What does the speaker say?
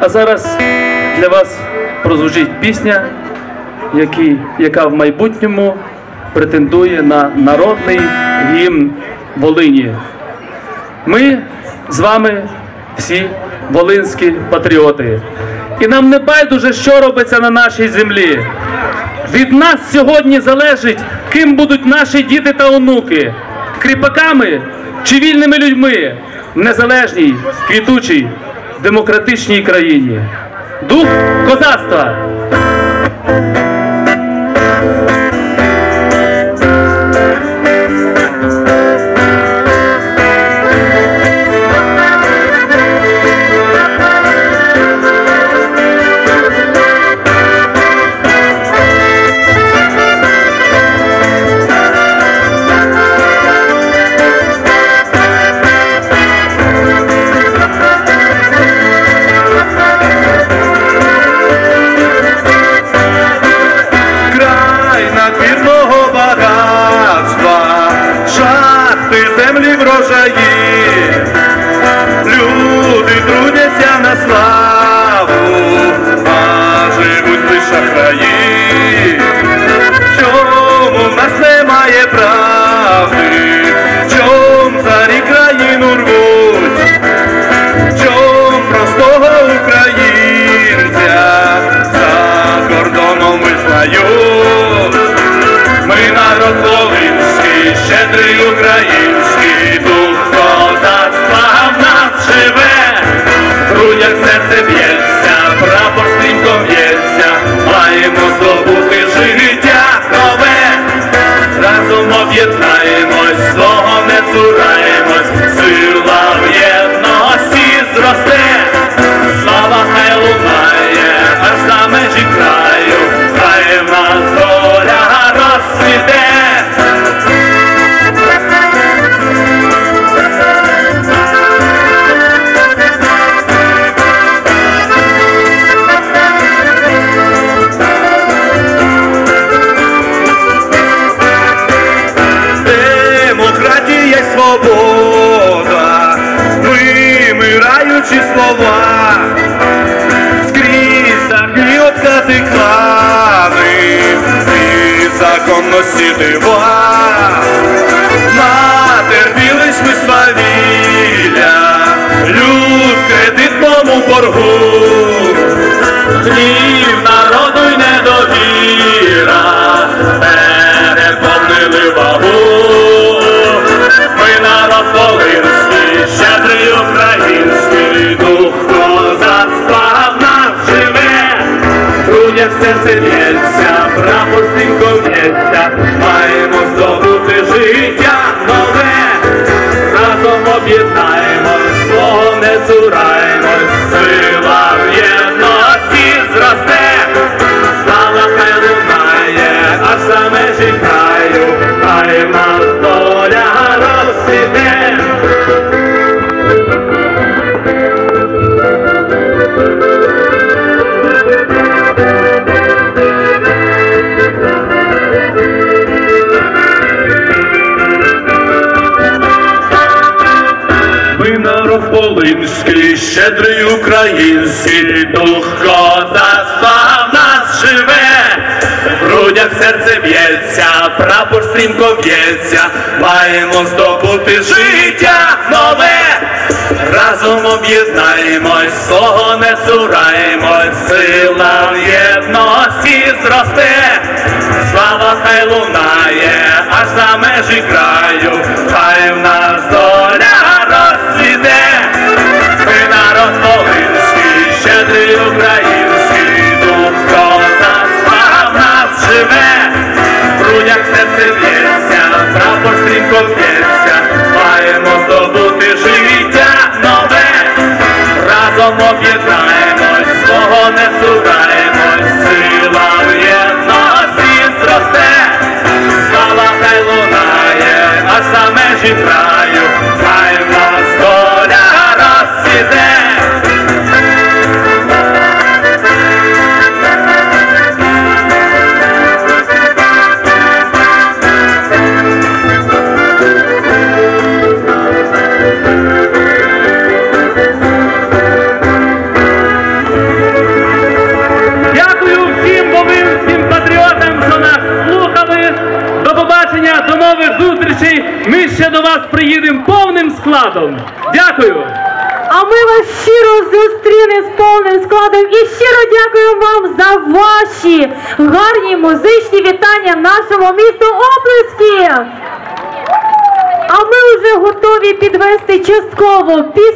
А зараз для вас прозвучить пісня, яка в майбутньому претендує на народний гімн Волині. Ми з вами всі волинські патріоти. І нам не байдуже, що робиться на нашій землі. Від нас сьогодні залежить, ким будуть наші діти та онуки кріпаками чи вільними людьми в незалежній, квітучій, демократичній країні. Дух козацтва! Врожаї, люди трудяться на славу, а живуть лише краї. Об'єднаємось, свого не цураємось, сила в єдності зросте, свобода, вимираючі слова, скрізь захи обкати клани, і законності дива. Натерпілись ми свавілля, люд кредитному боргу, серце б'ється, прапор стрімко б'ється, маємо здобути життя нове, разом об'єднаємось, народ щедрий український, дух козацтва в нас живе, в грудях серце б'ється, прапор стрімко б'ється, маємо здобути життя нове, разом об'єднаємось, свого не цураємось, сила в єдності зросте, слава хай лунає, аж за межі краю, хай в нас разом об'єднаємось, свого не цураємось, сила в єдності зросте, слава хай лунає, а за межі краю, нових зустрічей. Ми ще до вас приїдемо повним складом. Дякую. А ми вас щиро зустрінемо з повним складом і щиро дякуємо вам за ваші гарні музичні вітання нашому місту Облески. А ми вже готові підвести частково після.